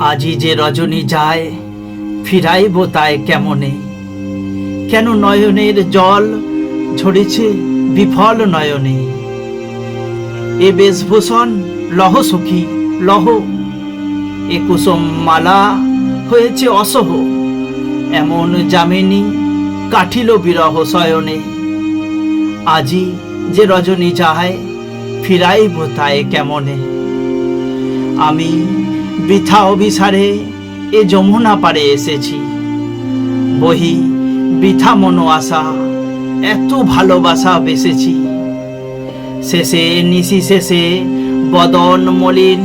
আজি যে রজনী যায়, ফিরাইব তাই কেমনে? কেন নয়নের জল ঝরেছে বিফল নয়নে? এ বেশভূষণ লহ সখী, লহ। এ কুসুম মালা হয়েছে অসহ। এমন যামিনী কাঠিল বিরহ শয়নে। আজি যে রজনী যায়, ফিরাইব তাই কেমনে? আমি বৃথা অভিসারে এ যমুনা পারে এসেছি। বহি বৃথা মনো আশা, এত ভালোবাসা বেসেছি। শেষে, নিশি শেষে, বদন মলিন,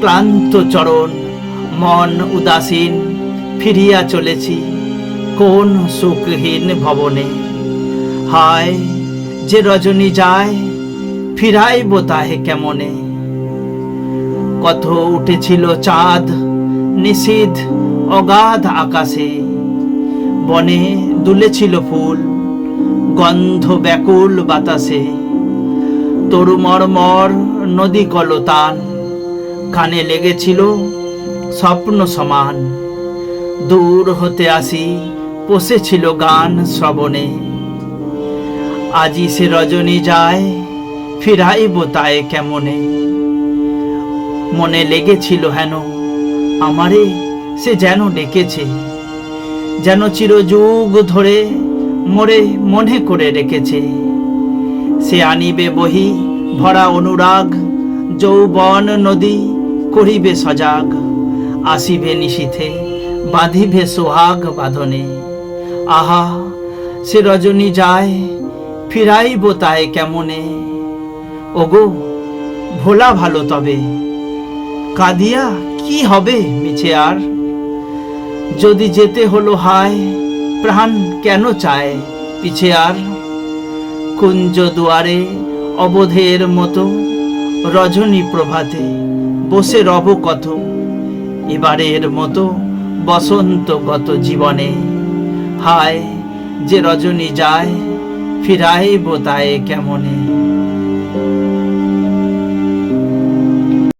ক্লান্ত চরণ, মন উদাসীন, ফিরিয়া চলেছি কোন সুখহীন ভবনে। হায়, যে রজনী যায়, ফিরাইব তাহে কেমনে? কত উঠেছিল চাঁদ, নিষিদ্ধ অগাধ আকাশে। বনে দুলেছিল ফুল, গন্ধ ব্যাকুল বাতাসে। তরুমরমর নদী কলতান, কানে লেগেছিল স্বপ্ন সমান। দূর হতে আসি পশেছিল গান শ্রবণে। আজি সে রজনী যায়, ফিরাইব তায় কেমনে? মনে লেগেছিল হেন। আমারে সে যেন ডেকেছে, যেন চিরযুগ ধরে মোরে মনে করে রেখেছে। সে আনিবে বহি ভরা অনুরাগ, যৌবন নদী করিবে সজাগ, আসিবে নিশীথে, বাঁধিবে সোহাগ বাঁধনে। আহা, সে রজনী যায়, ফিরাইব তাই কেমনে? ওগো, ভোলা ভালো তবে। কাঁদিয়া কি হবে মিছে আর? যদি যেতে হলো হায়, প্রাণ কেন চায় পিছে আর? কুঞ্জ দুয়ারে অবধের মতো রজনী প্রভাতে বসে রব কত? এবারের মতো বসন্ত গত জীবনে হায় যে রজনী যায়, ফিরাইব তায়ে কেমনে?